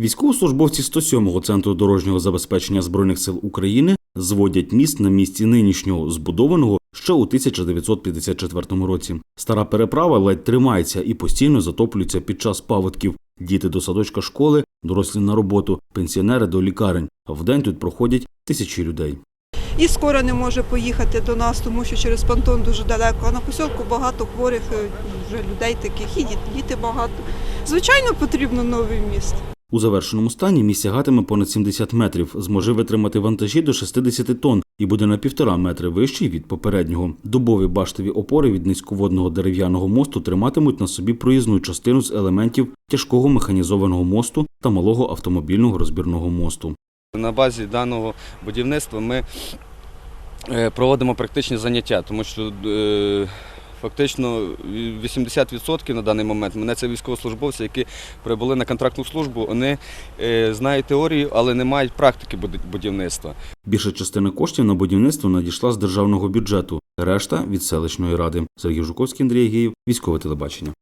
Військовослужбовці 107-го центру дорожнього забезпечення збройних сил України зводять міст на місці нинішнього, збудованого ще у 1954 році. Стара переправа ледь тримається і постійно затоплюється під час паводків. Діти до садочка школи, дорослі на роботу, пенсіонери до лікарень. Вдень тут проходять тисячі людей. І скоро не може поїхати до нас, тому що через понтон дуже далеко. А на посілку багато хворих е, вже людей таких, і діти багато. Звичайно, потрібно новий міст. У завершеному стані міст сягатиме понад 70 метрів, зможе витримати вантажі до 60 тонн і буде на півтора метри вищий від попереднього. Дубові баштові опори від низьководного дерев'яного мосту триматимуть на собі проїзну частину з елементів тяжкого механізованого мосту та малого автомобільного розбірного мосту. На базі даного будівництва ми е, проводимо практичні заняття, тому що е, фактично 80% на даний момент мене це військовослужбовці, які прибули на контрактну службу. Вони е, знають теорію, але не мають практики буд- будівництва. Більша частина коштів на будівництво надійшла з державного бюджету, решта від селищної ради. Сергій Жуковський, Андрій Гіїв, військове телебачення.